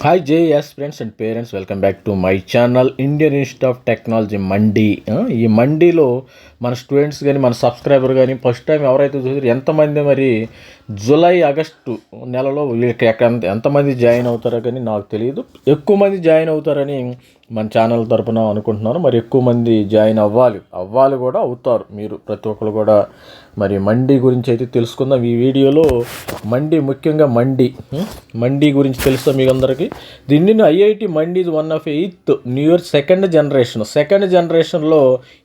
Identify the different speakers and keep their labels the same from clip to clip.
Speaker 1: Hi JS friends and parents welcome back to my channel Indian Institute of Technology Mandi ఈ మండీలో మన students కానీ మన subscriber కానీ ఫస్ట్ టైం ఎవరైతే చూసారు ఎంతమంది మరి జూలై ఆగస్టు నెలలో వీళ్ళకి ఎక్కడ ఎంతమంది జాయిన్ అవుతారో కానీ నాకు తెలియదు. ఎక్కువ మంది జాయిన్ అవుతారని మన ఛానల్ తరపున అనుకుంటున్నాను మరి ఎక్కువ మంది జాయిన్ అవ్వాలి. అవ్వాలి కూడా అవుతారు. మీరు ప్రతి ఒక్కరు కూడా మరి మండీ గురించి అయితే తెలుసుకుందాం. ఈ వీడియోలో మండీ ముఖ్యంగా మండీ మండీ గురించి తెలుసా మీకు అందరికీ. దీన్ని ఐఐటి మండీ ఇది one of eighth new year second generation second జనరేషన్లో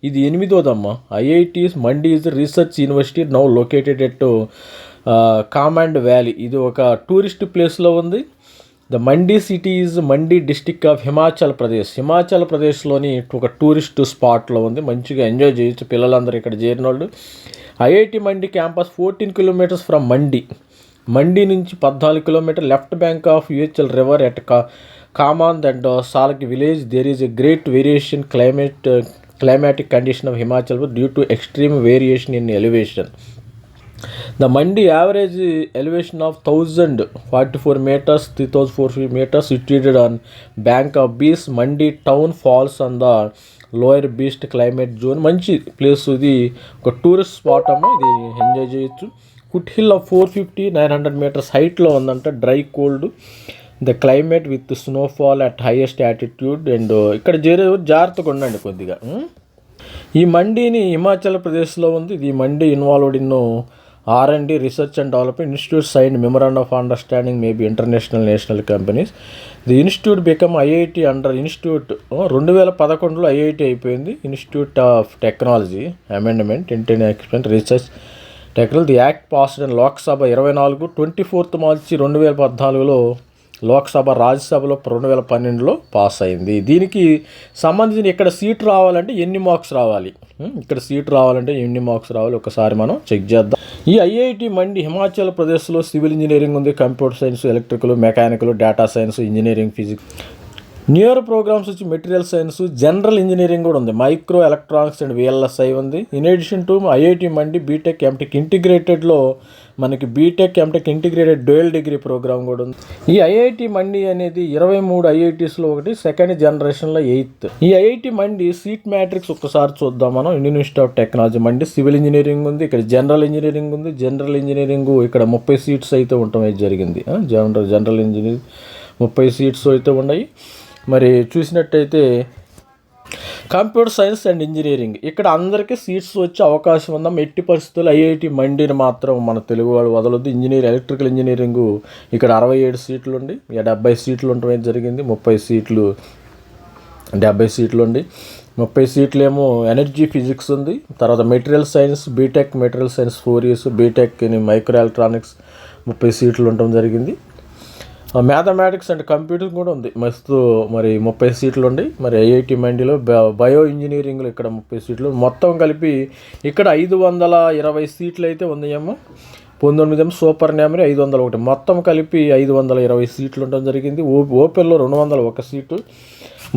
Speaker 1: ఇది ఎనిమిదోదమ్మా. IIT Mandi is research university now located at Kamand valley ఇది ఒక టూరిస్ట్ ప్లేస్లో ఉంది. The Mandi city is Mandi district of Himachal Pradesh Himachal ప్రదేశ్లోని ఒక టూరిస్ట్ స్పాట్లో ఉంది. మంచిగా ఎంజాయ్ చేయొచ్చు పిల్లలందరూ ఇక్కడ చేరిన వాళ్ళు IIT Mandi campus fourteen kilometres from Mandi Mandi నుంచి పద్నాలుగు kilometre left bank of Uhl river at కా Kamand and Salgi village there is a great variation climate climatic condition of Himachal due to extreme variation in elevation The Mandi average elevation of 1044 meters, 3040 meters situated on bank of Beast. Mandi town falls on the lower Beas climate zone మంచి place ఇది ఒక tourist spot అమ్మ. ఇది enjoy చేయొచ్చు. Foot hill of four fifty nine hundred metres హైట్లో ఉందంట. Dry cold the climate with snowfall at highest attitude and ఇక్కడ చేరే జాగ్రత్తగా ఉండండి కొద్దిగా. Hmm? ఈ మండీని హిమాచల్ ప్రదేశ్లో ఉంది. ఇది Mandi involved in R and D research and development institute sign memorandum of understanding maybe international national companies the institute become IIT under institute రెండు వేల పదకొండులో ఐఐటి అయిపోయింది institute of technology amendment internal ఎక్స్పెంట్ research technology the act passed and Lok Sabha ఇరవై నాలుగు twenty fourth మార్చి రెండు వేల పద్నాలుగులో లోక్సభ రాజ్యసభలో రెండు వేల పన్నెండులో పాస్ అయింది. దీనికి సంబంధించిన ఇక్కడ సీట్ రావాలంటే ఎన్ని మార్క్స్ రావాలి? ఇక్కడ సీట్ రావాలంటే ఎన్ని మార్క్స్ రావాలి? ఒకసారి మనం చెక్ చేద్దాం. ఈ ఐఐటి మండి హిమాచల్ ప్రదేశ్లో సివిల్ ఇంజనీరింగ్ ఉంది. Computer science electrical mechanical data science engineering physics newer programmes వచ్చి మెటీరియల్ సైన్స్ జనరల్ ఇంజనీరింగ్ కూడా ఉంది. మైక్రో ఎలక్ట్రానిక్స్ అండ్ విఎల్ఎస్ఐ ఉంది. In addition to IIT Mandi BTech MTech ఇంటిగ్రేటెడ్లో మనకి BTech MTech integrated dual degree programme కూడా ఉంది. ఈ IIT మండి అనేది ఇరవై మూడు ఐఐటీస్లో ఒకటి సెకండ్ జనరేషన్లో ఎయిత్. ఈ ఐఐటి మండి సీట్ మ్యాట్రిక్స్ ఒక్కసారి చూద్దాం మనం. Indian Institute of Technology Mandi civil engineering ఉంది. ఇక్కడ జనరల్ ఇంజనీరింగ్ ఉంది. జనరల్ ఇంజనీరింగ్ ఇక్కడ ముప్పై సీట్స్ అయితే ఉండటం అయితే జరిగింది. జనరల్ జనరల్ ఇంజనీరింగ్ ముప్పై సీట్స్ అయితే ఉన్నాయి. మరి చూసినట్టయితే కంప్యూటర్ సైన్స్ అండ్ ఇంజనీరింగ్. ఇక్కడ అందరికీ సీట్స్ వచ్చే అవకాశం ఉందాం? ఎట్టి పరిస్థితుల్లో ఐఐటి మండిని మాత్రం మన తెలుగు వాళ్ళు వదలొద్దు. ఇంజనీర్ ఎలక్ట్రికల్ ఇంజనీరింగ్ ఇక్కడ అరవై ఏడు సీట్లు ఉండి డెబ్బై సీట్లు ఉండటం జరిగింది? ముప్పై సీట్లు డెబ్బై సీట్లు ఉండి ముప్పై సీట్లు ఏమో ఎనర్జీ ఫిజిక్స్ ఉంది. తర్వాత material science BTech material science four years BTech in micro electronics ముప్పై సీట్లు ఉండటం జరిగింది. మ్యాథమెటిక్స్ అండ్ కంప్యూటర్ కూడా ఉంది. మస్తు మరి ముప్పై సీట్లు ఉండి మరి ఐఐటి మండిలో బయో ఇంజనీరింగ్లో ఇక్కడ ముప్పై సీట్లు. మొత్తం కలిపి ఇక్కడ ఐదు వందల ఇరవై సీట్లు అయితే ఉన్నాయేమో పంతొమ్మిది ఏమో సూపర్ నెమరీ ఐదు వందల ఒకటి. మొత్తం కలిపి ఐదు వందల ఇరవై సీట్లు ఉండడం జరిగింది. ఓ ఓపెన్లో రెండు వందల ఒక సీటు.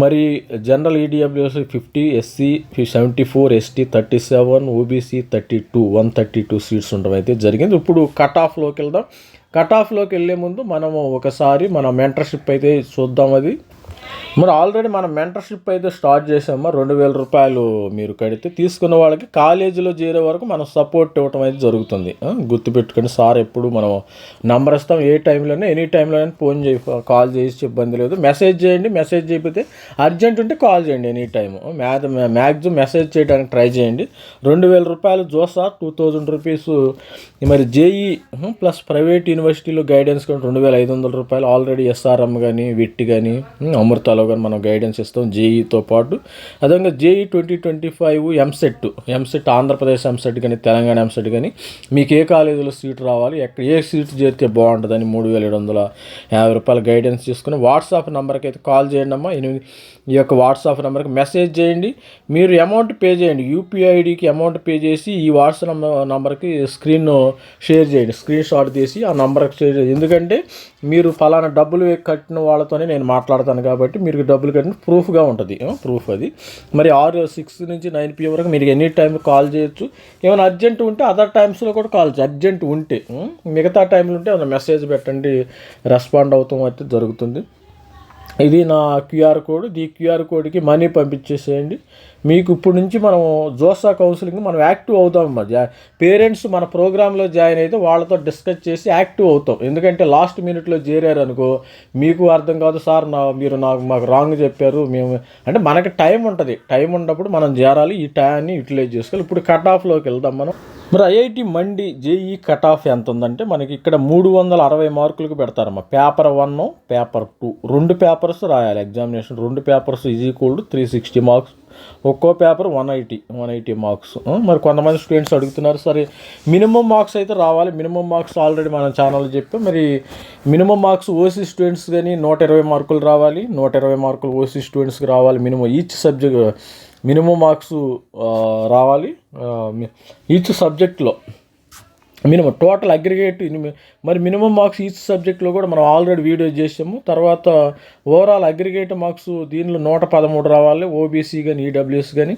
Speaker 1: మరి general EWS fifty SC seventy four ST thirty seven OBC thirty two one thirty two seats ఉండడం అయితే జరిగింది. ఇప్పుడు కట్ ఆఫ్లోకి వెళ్దాం. కట్ ఆఫ్లోకి వెళ్ళే ముందు మనము ఒకసారి మన మెంటర్షిప్ అయితే చూద్దాం అది. మరి ఆల్రెడీ మనం మెంటర్షిప్ అయితే స్టార్ట్ చేసామా? రెండు వేల రూపాయలు మీరు కడితే తీసుకున్న వాళ్ళకి కాలేజీలో చేరే వరకు మనం సపోర్ట్ ఇవ్వటం అయితే జరుగుతుంది. ఆ, సార్ ఎప్పుడు మనం నంబర్ ఇస్తాం ఏ టైంలోనే ఎనీ టైంలోనే ఫోన్ చేయి కాల్ చేసి ఇబ్బంది లేదు. మెసేజ్ చేయండి మెసేజ్ చేయకపోతే అర్జెంట్ ఉంటే కాల్ చేయండి any time math maximum message చేయడానికి ట్రై చేయండి. రెండు వేల రూపాయలు జోసా టూ థౌజండ్ రూపీస్ మరి జేఈ ప్లస్ ప్రైవేట్ యూనివర్సిటీలో గైడెన్స్ కానీ రెండు వేల ఐదు వందల రూపాయలు. ఆల్రెడీ ఎస్ఆర్ఎం కానీ విట్టి కానీ అమృతాలో కానీ మనం గైడెన్స్ ఇస్తాం జేఈతో పాటు. అదేవిధంగా JEE twenty twenty five EAMCET EAMCET Andhra Pradesh EAMCET కానీ తెలంగాణ ఎంసెట్ కానీ మీకు ఏ కాలేజీలో సీట్ రావాలి ఎక్కడ ఏ సీట్ చేరితే బాగుంటుందని మూడు వేల ఏడు వందల యాభై రూపాయలు గైడెన్స్ తీసుకుని వాట్సాప్ నెంబర్కి అయితే కాల్ చేయండి అమ్మా. ఎనిమిది ఈ యొక్క వాట్సాప్ నెంబర్కి మెసేజ్ చేయండి. మీరు అమౌంట్ పే చేయండి. యూపీఐ ఐడికి అమౌంట్ పే చేసి ఈ వాట్సాప్ నంబర్ నెంబర్కి స్క్రీన్ షేర్ చేయండి. స్క్రీన్ షాట్ తీసి ఆ నెంబర్కి షేర్ చేయండి. ఎందుకంటే మీరు ఫలానా డబ్బులు కట్టిన వాళ్ళతోనే నేను మాట్లాడతాను కాబట్టి మీరు డబ్బులు కట్టిన ప్రూఫ్గా ఉంటుంది. ప్రూఫ్ అది. మరి ఆరు సిక్స్ నుంచి నైన్ పిఎం వరకు మీరు ఎనీ టైం కాల్ చేయొచ్చు. ఏమైనా అర్జెంట్ ఉంటే అదర్ టైమ్స్లో కూడా కాల్ చేయొచ్చు అర్జెంట్ ఉంటే మిగతా టైంలో ఉంటే ఏమైనా మెసేజ్ పెట్టండి రెస్పాండ్ అవుతాం అయితే జరుగుతుంది. ఇది నా క్యూఆర్ కోడ్. ఈ క్యూఆర్ కోడ్కి మనీ పంపించేసేయండి. మీకు ఇప్పుడు నుంచి మనం జోసా కౌన్సిలింగ్ మనం యాక్టివ్ అవుతాం అన్నమాట పేరెంట్స్ మన ప్రోగ్రాంలో జాయిన్ అయితే వాళ్ళతో డిస్కస్ చేసి యాక్టివ్ అవుతాం. ఎందుకంటే లాస్ట్ మినిట్లో చేరారు అనుకో మీకు అర్థం కాదు సార్ నా మీరు నాకు మాకు రాంగ్ చెప్పారు. మేము అంటే మనకి టైం ఉంటుంది. టైం ఉన్నప్పుడు మనం చేరాలి. ఈ టైంని యూటిలైజ్ చేసుకోవాలి. ఇప్పుడు కట్ ఆఫ్లోకి వెళ్దాం మనం. మరి IIT Mandi JEE cut off ఎంత ఉందంటే మనకి ఇక్కడ మూడు వందల అరవై మార్కులకు పెడతారమ్మా. Paper one paper two. రెండు పేపర్స్ రాయాలి. ఎగ్జామినేషన్ రెండు papers is equal to three sixty marks. ఒక్కో paper one eighty one eighty marks. మరి కొంతమంది స్టూడెంట్స్ అడుగుతున్నారు సరే మినిమం మార్క్స్ అయితే రావాలి. మినిమం మార్క్స్ ఆల్రెడీ మన ఛానల్లో చెప్పి. మరి మినిమం మార్క్స్ ఓసీ స్టూడెంట్స్ కానీ నూట ఇరవై మార్కులు రావాలి. నూట ఇరవై మార్కులు ఓసీ స్టూడెంట్స్కి రావాలి. Minimum each subject minimum marks రావాలి. ఈచ్ సబ్జెక్ట్లో మినిమం టోటల్ అగ్రిగేట్ మరి మినిమం మార్క్స్ ఈచ్ సబ్జెక్ట్లో కూడా మనం ఆల్రెడీ వీడియో చేసాము. తర్వాత ఓవరాల్ అగ్రిగేట్ మార్క్స్ దీనిలో నూట పదమూడు రావాలి ఓబీసీ కానీ ఈడబ్ల్యూఎస్ కానీ.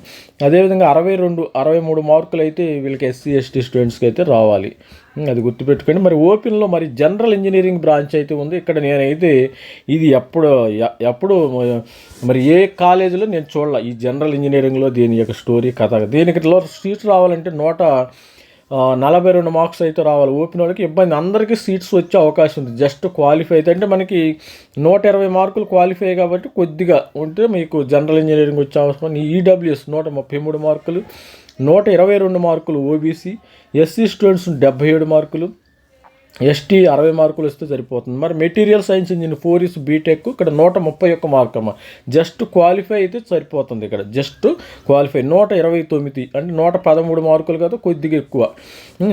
Speaker 1: అదేవిధంగా అరవై రెండు అరవై మూడు మార్కులు అయితే వీళ్ళకి ఎస్సీ ఎస్టీ స్టూడెంట్స్కి అయితే రావాలి. అది గుర్తుపెట్టుకోండి. మరి ఓపెన్లో మరి జనరల్ ఇంజనీరింగ్ బ్రాంచ్ అయితే ఉంది. ఇక్కడ నేనైతే ఇది ఎప్పుడు ఎప్పుడు మరి ఏ కాలేజీలో నేను చూడాల. ఈ జనరల్ ఇంజనీరింగ్లో దీని యొక్క స్టోరీ కథ. దీనికి లో సీట్స్ రావాలంటే నూట నలభై రెండు మార్క్స్ అయితే రావాలి. ఓపెన్ వాళ్ళకి ఇబ్బంది. అందరికీ సీట్స్ వచ్చే అవకాశం ఉంది. జస్ట్ క్వాలిఫై అయితే అంటే మనకి నూట ఇరవై మార్కులు క్వాలిఫై కాబట్టి కొద్దిగా ఉంటే మీకు జనరల్ ఇంజనీరింగ్ వచ్చే అవసరం. ఈడబ్ల్యూఎస్ నూట ముప్పై మూడు మార్కులు. నూట ఇరవై రెండు మార్కులు ఓబీసీ ఎస్సీ స్టూడెంట్స్ డెబ్బై ఏడు మార్కులు ఎస్టీ అరవై మార్కులు ఇస్తే సరిపోతుంది. మరి material science engine four is BTech ఇక్కడ నూట ముప్పై ఒక్క మార్క్ అమ్మ. జస్ట్ క్వాలిఫై అయితే సరిపోతుంది ఇక్కడ. జస్ట్ క్వాలిఫై నూట ఇరవై తొమ్మిది అంటే నూట పదమూడు మార్కులు కదా కొద్దిగా ఎక్కువ.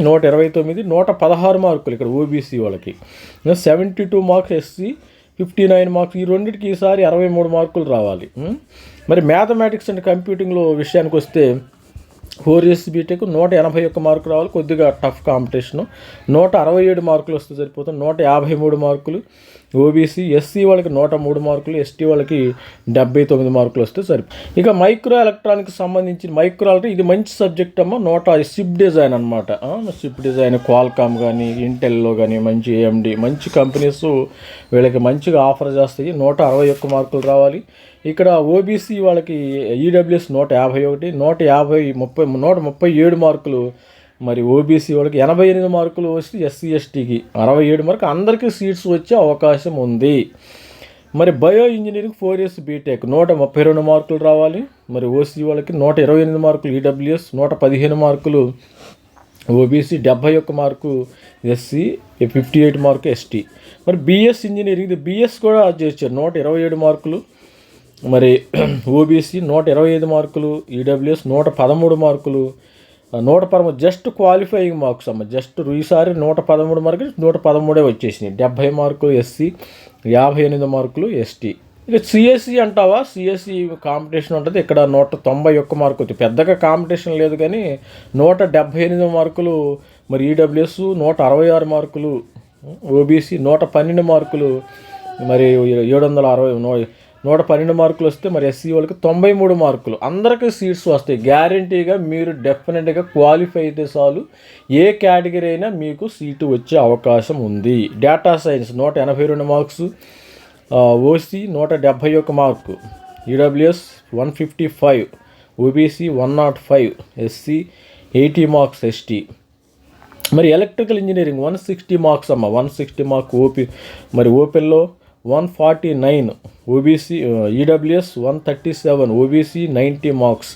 Speaker 1: నూట ఇరవై తొమ్మిది నూట పదహారు మార్కులు ఇక్కడ ఓబీసీ వాళ్ళకి. Seventy two marks SC fifty nine marks ఈ రెండింటికి ఈసారి అరవై మూడు మార్కులు రావాలి. మరి మ్యాథమెటిక్స్ అండ్ కంప్యూటింగ్లో విషయానికి వస్తే ఫోర్ ఇయర్స్ బీటెక్ నూట ఎనభై ఒక్క మార్కులు రావాలి. కొద్దిగా టఫ్ కాంపిటీషను. నూట అరవై ఏడు మార్కులు వస్తే సరిపోతుంది. నూట యాభై మూడు మార్కులు. ఓబీసీ ఎస్సీ వాళ్ళకి నూట మూడు మార్కులు ఎస్టీ వాళ్ళకి డెబ్బై తొమ్మిది మార్కులు వస్తే సరిపో ఇక మైక్రో ఎలక్ట్రానిక్స్ సంబంధించి మైక్రో ఎలక్ట్రానిక్ ఇది మంచి సబ్జెక్ట్ అమ్మ. నూట సిప్ డిజైన్ అనమాట సిప్ డిజైన్ క్వాల్కామ్ కానీ ఇంటెల్లో కానీ మంచి ఏఎండి మంచి కంపెనీస్ వీళ్ళకి మంచిగా ఆఫర్ చేస్తాయి. నూట అరవై ఒక్క మార్కులు రావాలి. ఇక్కడ ఓబీసీ వాళ్ళకి ఈడబ్ల్యూఎస్ నూట యాభై ఒకటి నూట యాభై ముప్పై నూట ముప్పై ఏడు మార్కులు. మరి ఓబీసీ వాళ్ళకి ఎనభై ఎనిమిది మార్కులు వచ్చి ఎస్సీ ఎస్టీకి అరవై ఏడు మార్కు అందరికీ సీట్స్ వచ్చే అవకాశం ఉంది. మరి bio engineering four years BTech నూట ముప్పై రెండు మార్కులు రావాలి. మరి ఓసీ వాళ్ళకి నూట ఇరవై ఎనిమిది మార్కులు ఈడబ్ల్యూఎస్ నూట పదిహేను మార్కులు ఓబీసీ డెబ్బై ఒక్క mark SC fifty eight mark ST మరి బీఎస్ ఇంజనీరింగ్ ఇది బీఎస్ కూడా చేర్చారు నూట ఇరవై ఏడు మార్కులు. మరి ఓబీసీ నూట ఇరవై ఐదు మార్కులు ఈడబ్ల్యూఎస్ నూట పదమూడు మార్కులు నూట పదమూడు జస్ట్ క్వాలిఫైయింగ్ మార్క్స్ అమ్మ. జస్ట్ ఈసారి నూట పదమూడు మార్కులు నూట పదమూడే వచ్చేసినాయి. డెబ్భై మార్కులు ఎస్సీ యాభై ఎనిమిది మార్కులు ఎస్టీ ఇక సిఎస్సి అంటావా? సిఎస్సి కాంపిటీషన్ ఉంటుంది. ఇక్కడ నూట తొంభై ఒక్క మార్కు వచ్చి పెద్దగా కాంపిటీషన్ లేదు కానీ నూట డెబ్భై ఎనిమిది మార్కులు మరి ఈడబ్ల్యూఎస్ నూట అరవై ఆరు మార్కులు ఓబీసీ నూట పన్నెండు మార్కులు మరి ఏడు వందల అరవై నూట పన్నెండు మార్కులు వస్తే మరి ఎస్సీ వాళ్ళకి తొంభై మూడు మార్కులు. అందరికీ సీట్స్ వస్తాయి. గ్యారంటీగా మీరు డెఫినెట్గా క్వాలిఫై అయితే చాలు. ఏ కేటగిరీ అయినా మీకు సీటు వచ్చే అవకాశం ఉంది. డేటా సైన్స్ నూట ఎనభై రెండు మార్క్స్. ఓసీ నూట డెబ్భై ఒక mark. EWS one fifty five. OBC one nought five. SC eighty marks ST మరి electrical engineering one sixty marks అమ్మ. వన్ సిక్స్టీ మార్క్ ఓపీ మరి ఓపెన్లో one forty nine OBC EWS one thirty seven OBC ninety marks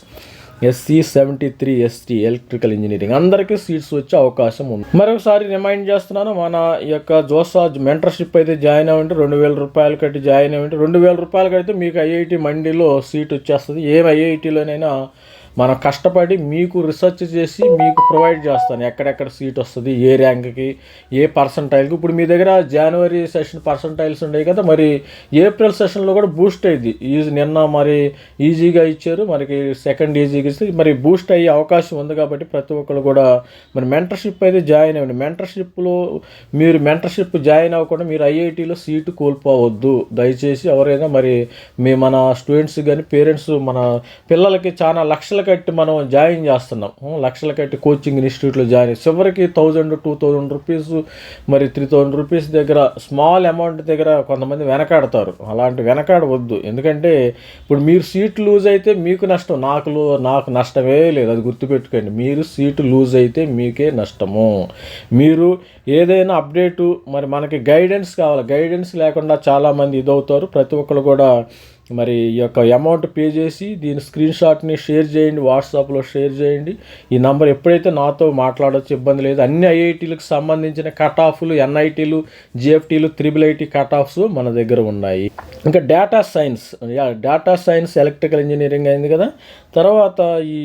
Speaker 1: SC seventy three ST electrical engineering అందరికీ seats వచ్చే అవకాశం ఉంది. మరొకసారి remind చేస్తున్నాను మన యొక్క జోసా మెంటర్షిప్ అయితే జాయిన్ అవ్వండి. రెండు వేల రూపాయలు కట్టి జాయిన్ అవ్వండి. రెండు వేల రూపాయలు కడితే మీకు ఐఐటి మండీలో సీట్ వచ్చేస్తుంది. ఏం ఐఐటిలోనైనా మనం కష్టపడి మీకు రీసెర్చ్ చేసి మీకు ప్రొవైడ్ చేస్తాను. ఎక్కడెక్కడ సీట్ వస్తుంది ఏ ర్యాంక్కి ఏ పర్సంటైల్కి ఇప్పుడు మీ దగ్గర జనవరి సెషన్ పర్సంటైల్స్ ఉండేవి కదా మరి ఏప్రిల్ సెషన్లో కూడా బూస్ట్ అయ్యింది. ఈజీ నిన్న మరి ఈజీగా ఇచ్చారు మనకి సెకండ్ ఈజీగా ఇస్తే మరి బూస్ట్ అయ్యే అవకాశం ఉంది కాబట్టి ప్రతి ఒక్కరు కూడా మరి మెంటర్షిప్ అయితే జాయిన్ అవ్వండి. మెంటర్షిప్లో మీరు మెంటర్షిప్ జాయిన్ అవ్వకుండా మీరు ఐఐటీలో సీటు కోల్పోవద్దు. దయచేసి ఎవరైనా మరి మీ మన స్టూడెంట్స్ కానీ పేరెంట్స్ మన పిల్లలకి చాలా లక్షల లక్షలు కట్టి మనం జాయిన్ చేస్తున్నాం. లక్షలు కట్టి కోచింగ్ ఇన్స్టిట్యూట్లో జాయిన్ చివరికి థౌజండ్ టూ థౌజండ్ రూపీస్ మరి త్రీ థౌజండ్ రూపీస్ దగ్గర స్మాల్ అమౌంట్ దగ్గర కొంతమంది వెనకాడతారు. అలాంటి వెనకాడవద్దు. ఎందుకంటే ఇప్పుడు మీరు సీట్ లూజ్ అయితే మీకు నష్టం. నాకు నాకు నష్టమే లేదు. అది గుర్తుపెట్టుకోండి. మీరు సీటు లూజ్ అయితే మీకే నష్టము. మీరు ఏదైనా అప్డేటు మరి మనకి గైడెన్స్ కావాలి. గైడెన్స్ లేకుండా చాలామంది ఇదవుతారు. ప్రతి ఒక్కరు కూడా మరి ఈ యొక్క అమౌంట్ పే చేసి దీని స్క్రీన్ షాట్ని షేర్ చేయండి వాట్సాప్లో షేర్ చేయండి. ఈ నంబర్ ఎప్పుడైతే నాతో మాట్లాడవచ్చు ఇబ్బంది లేదు. అన్ని ఐఐటీలకు సంబంధించిన కట్ ఆఫ్లు ఎన్ఐటీలు జిఎఫ్టీలు త్రిబుల్ ఐటీ కట్ ఆఫ్స్ మన దగ్గర ఉన్నాయి. ఇంకా డేటా సైన్స్ యా డేటా సైన్స్ ఎలక్ట్రికల్ ఇంజనీరింగ్ అయింది కదా. తర్వాత ఈ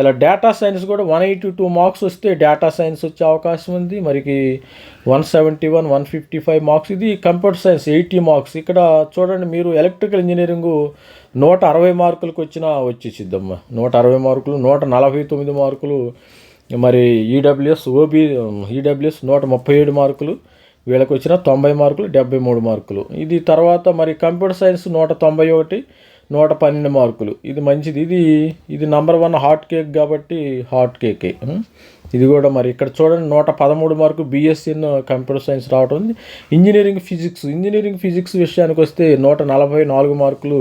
Speaker 1: ఇలా డేటా సైన్స్ కూడా వన్ ఎయిటీ టూ మార్క్స్ వస్తే డేటా సైన్స్ వచ్చే అవకాశం ఉంది. మరికి one seventy one one fifty five marks ఇది కంప్యూటర్ సైన్స్ ఎయిటీ మార్క్స్ ఇక్కడ చూడండి మీరు ఎలక్ట్రికల్ ఇంజనీరింగ్ నూట అరవై మార్కులకు వచ్చినా వచ్చేసిద్దమ్మా. నూట అరవై మార్కులు నూట నలభై తొమ్మిది మార్కులు. మరి ఈడబ్ల్యూఎస్ ఓబీ ఈడబ్ల్యూఎస్ నూట ముప్పై ఏడు మార్కులు. వీళ్ళకి వచ్చిన తొంభై మార్కులు డెబ్బై మూడు మార్కులు. ఇది తర్వాత మరి కంప్యూటర్ సైన్స్ నూట తొంభై ఒకటి నూట పన్నెండు మార్కులు. ఇది మంచిది. ఇది ఇది నంబర్ వన్ హాట్ కేక్ కాబట్టి హాట్ కేకే ఇది కూడా మరి ఇక్కడ చూడండి నూట పదమూడు మార్కు బీఎస్సీ కంప్యూటర్ సైన్స్ రావడం ఉంది. ఇంజనీరింగ్ ఫిజిక్స్ ఇంజనీరింగ్ ఫిజిక్స్ విషయానికి వస్తే నూట నలభై నాలుగు మార్కులు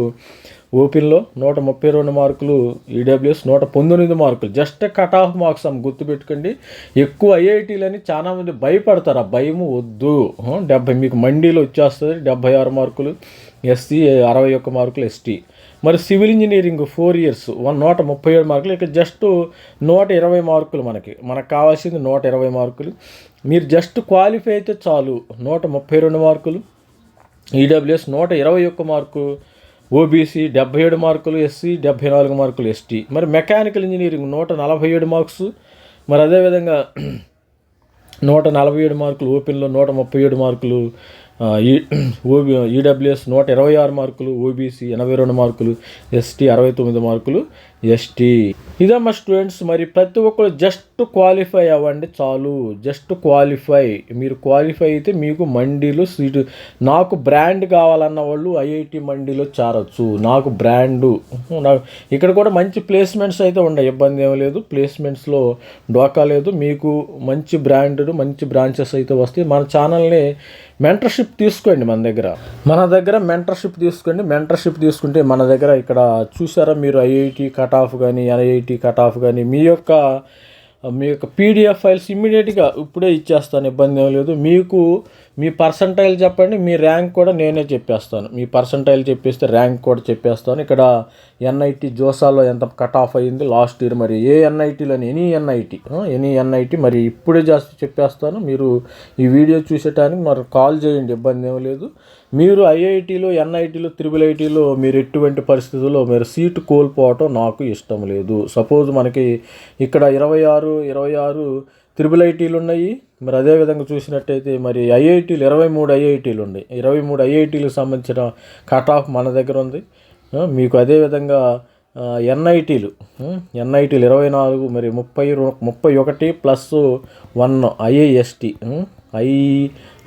Speaker 1: ఓపెన్లో నూట ముప్పై రెండు మార్కులు ఈడబ్ల్యూఎస్ నూట పంతొమ్మిది మార్కులు. జస్ట్ కట్ ఆఫ్ మార్క్స్ అమ్మ గుర్తుపెట్టుకోండి. ఎక్కువ ఐఐటీలని చాలామంది భయపడతారు. ఆ భయము వద్దు. డెబ్బై మీకు మండీలో వచ్చేస్తుంది డెబ్బై ఆరు మార్కులు. ఎస్సీ అరవై ఒక్క మార్కులు ఎస్టీ మరి civil engineering four years one నూట ముప్పై ఏడు మార్కులు. ఇక జస్ట్ నూట ఇరవై మార్కులు మనకి. మనకు కావాల్సింది నూట ఇరవై మార్కులు. మీరు జస్ట్ క్వాలిఫై అయితే చాలు. నూట ముప్పై రెండు మార్కులు. ఈడబ్ల్యూఎస్ నూట ఇరవై ఒక్క మార్కు. ఓబీసీ డెబ్బై ఏడు మార్కులు. ఎస్సీ డెబ్బై నాలుగు మార్కులు. ఎస్టీ. మరి మెకానికల్ ఇంజనీరింగ్ నూట నలభై ఏడు మార్క్స్. మరి అదేవిధంగా నూట నలభై ఏడు మార్కులు. ఓపెన్లో నూట ముప్పై ఏడు మార్కులు. ఓబీ ఈడబ్ల్యూఎస్ నూట ఇరవై ఆరు మార్కులు ఓబీసీ ఎనభై రెండు మార్కులు ఎస్టీ అరవై తొమ్మిది మార్కులు ఎస్టీ. ఇదమ్మా స్టూడెంట్స్ మరి ప్రతి ఒక్కరు జస్ట్ క్వాలిఫై అవ్వండి చాలు. Just qualify. మీరు క్వాలిఫై అయితే మీకు మండీలో సీటు. నాకు బ్రాండ్ కావాలన్న వాళ్ళు ఐఐటి మండీలో చేరొచ్చు. నాకు బ్రాండు. నాకు ఇక్కడ కూడా మంచి ప్లేస్మెంట్స్ అయితే ఉన్నాయి. ఇబ్బంది ఏం లేదు. ప్లేస్మెంట్స్లో డోకా లేదు. మీకు మంచి బ్రాండెడ్ మంచి బ్రాంచెస్ అయితే వస్తాయి. మన ఛానల్ని మెంటర్షిప్ తీసుకోండి మన దగ్గర. మన దగ్గర మెంటర్షిప్ తీసుకోండి. మెంటర్షిప్ తీసుకుంటే మన దగ్గర ఇక్కడ చూసారా మీరు ఐఐటి కట్ ఆఫ్ కానీ ఎన్ఐటి కట్ ఆఫ్ కానీ మీ యొక్క మీ యొక్క పీడిఎఫ్ ఫైల్స్ ఇమ్మీడియట్గా ఇప్పుడే ఇచ్చేస్తాను ఇబ్బంది ఏం లేదు. మీకు మీ పర్సంటైల్ చెప్పండి మీ ర్యాంక్ కూడా నేనే చెప్పేస్తాను. మీ పర్సంటైల్ చెప్పేస్తే ర్యాంక్ కూడా చెప్పేస్తాను. ఇక్కడ ఎన్ఐటి జోసాలో ఎంత కట్ ఆఫ్ అయ్యింది లాస్ట్ ఇయర్ మరి ఏ ఎన్ఐటీలని ఎనీ ఎన్ఐటి ఎనీ ఎన్ఐటి మరి ఇప్పుడే జాస్తి చెప్పేస్తాను. మీరు ఈ వీడియో చూసేటానికి మరి కాల్ చేయండి ఇబ్బంది ఏం లేదు. మీరు ఐఐటీలో ఎన్ఐటీలో త్రిబుల్ ఐటీలో మీరు ఎటువంటి పరిస్థితుల్లో మీరు సీటు కోల్పోవటం నాకు ఇష్టం లేదు. సపోజ్ మనకి ఇక్కడ ఇరవై ఆరు ఇరవై ఆరు త్రిబుల్ ఐటీలు ఉన్నాయి. మరి అదేవిధంగా చూసినట్టయితే మరి ఐఐటీలు ఇరవై మూడు ఐఐటీలు ఉన్నాయి. ఇరవై మూడు ఐఐటీలకు సంబంధించిన కట్ ఆఫ్ మన దగ్గర ఉంది. మీకు అదేవిధంగా ఎన్ఐటీలు ఎన్ఐటీలు ఇరవై నాలుగు మరి ముప్పై ముప్పై ఒకటి plus one IIST I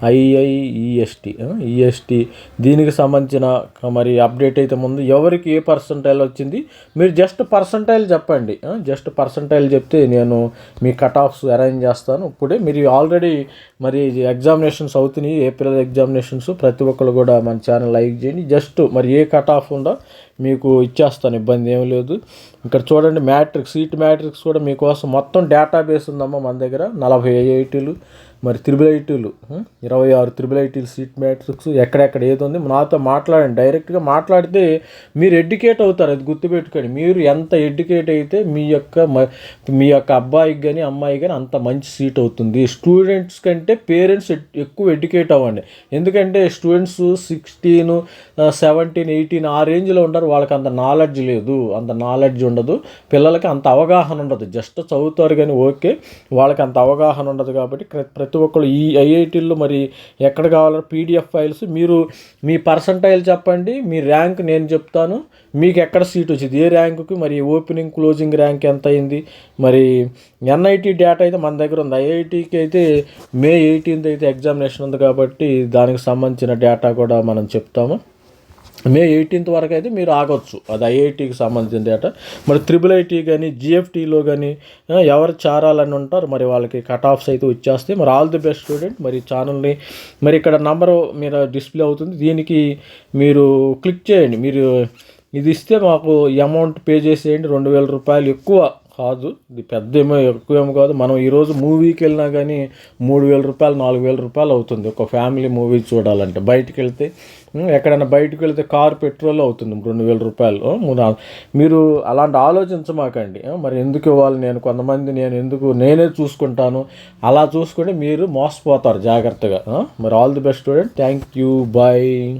Speaker 1: IIEST EST. దీనికి సంబంధించిన మరి అప్డేట్ అయితే ముందు ఎవరికి ఏ పర్సంటైల్ వచ్చింది మీరు జస్ట్ పర్సంటైల్ చెప్పండి. జస్ట్ పర్సంటైల్ చెప్తే నేను మీ కట్ ఆఫ్స్ అరేంజ్ చేస్తాను. ఇప్పుడే మీరు ఆల్రెడీ మరి ఎగ్జామినేషన్స్ అవుతున్నాయి. ఏప్రిల్ ఎగ్జామినేషన్స్ ప్రతి ఒక్కరు కూడా మన ఛానల్ లైక్ చేయండి. జస్ట్ మరి ఏ కట్ ఆఫ్ ఉందో మీకు ఇచ్చేస్తాను. ఇబ్బంది ఏం లేదు. ఇక్కడ చూడండి మ్యాట్రిక్స్ సీట్ మ్యాట్రిక్స్ కూడా మీకోసం మొత్తం డేటాబేస్ ఉందమ్మా మన దగ్గర. నలభై ఐఐటీలు మరి త్రిబుల్ ఐటీలు ఇరవై ఆరు త్రిబుల్ ఐటీలు సీట్ మ్యాట్రిక్స్ ఎక్కడెక్కడ ఏది ఉంది నాతో మాట్లాడండి. డైరెక్ట్గా మాట్లాడితే మీరు ఎడ్యుకేట్ అవుతారు అది గుర్తుపెట్టుకోండి. మీరు ఎంత ఎడ్యుకేట్ అయితే మీ యొక్క మ- మీ యొక్క అబ్బాయికి కానీ అమ్మాయికి కానీ అంత మంచి సీట్ అవుతుంది. స్టూడెంట్స్ కంటే పేరెంట్స్ ఎక్కువ ఎడ్యుకేట్ అవ్వండి. ఎందుకంటే స్టూడెంట్స్ సిక్స్టీన్ సెవెంటీన్ ఎయిటీన్ ఆ రేంజ్లో ఉంటారు వాళ్ళకి అంత నాలెడ్జ్ లేదు. అంత నాలెడ్జ్ ఉండదు. పిల్లలకి అంత అవగాహన ఉండదు. జస్ట్ చదువుతారు కానీ ఓకే. వాళ్ళకి అంత అవగాహన ఉండదు కాబట్టి ప్ర- ప్రతి ఒక్కరు ఈ ఐఐటీల్లో మరి ఎక్కడ కావాలో పీడిఎఫ్ ఫైల్స్ మీరు మీ పర్సంటైల్ చెప్పండి మీ ర్యాంక్ నేను చెప్తాను. మీకు ఎక్కడ సీట్ వచ్చింది ఏ ర్యాంకుకి మరి ఓపెనింగ్ క్లోజింగ్ ర్యాంక్ ఎంత అయింది? మరి ఎన్ఐటీ డేటా అయితే మన దగ్గర ఉంది. ఐఐటికి అయితే మే ఎయిటీన్త్ అయితే ఎగ్జామినేషన్ ఉంది కాబట్టి దానికి సంబంధించిన డేటా కూడా మనం చెప్తాము. మే ఎయిటీన్త్ వరకు అయితే మీరు ఆగొచ్చు. అది ఐఐటికి సంబంధించిన అట. మరి త్రిబుల్ ఐటీ కానీ జిఎఫ్టీలో కానీ ఎవరు చేరాలని ఉంటారు? మరి వాళ్ళకి కట్ ఆఫ్స్ అయితే వచ్చేస్తాయి. మరి ఆల్ ది బెస్ట్ స్టూడెంట్ మరి ఛానల్ని మరి ఇక్కడ నంబరు మీరు డిస్ప్లే అవుతుంది. దీనికి మీరు క్లిక్ చేయండి. మీరు ఇది ఇస్తే మాకు అమౌంట్ పే చేసేయండి. రెండు వేల రూపాయలు ఎక్కువ కాదు. ఇది పెద్ద ఏమో ఎక్కువ ఏమో కాదు. మనం ఈరోజు మూవీకి వెళ్ళినా కానీ మూడు వేల రూపాయలు నాలుగు వేల రూపాయలు అవుతుంది. ఒక ఫ్యామిలీ మూవీ చూడాలంటే. బయటికి వెళ్తే ఎక్కడైనా బయటకు వెళ్తే కార్ పెట్రోల్ అవుతుంది రెండు వేల రూపాయలు. మూడు మీరు అలాంటి ఆలోచించమాకండి. మరి ఎందుకు ఇవ్వాలి? నేను కొంతమంది నేను ఎందుకు నేనే చూసుకుంటాను? అలా చూసుకుంటే మీరు మోసపోతారు జాగ్రత్తగా. మరి all the best student. Thank you. Bye.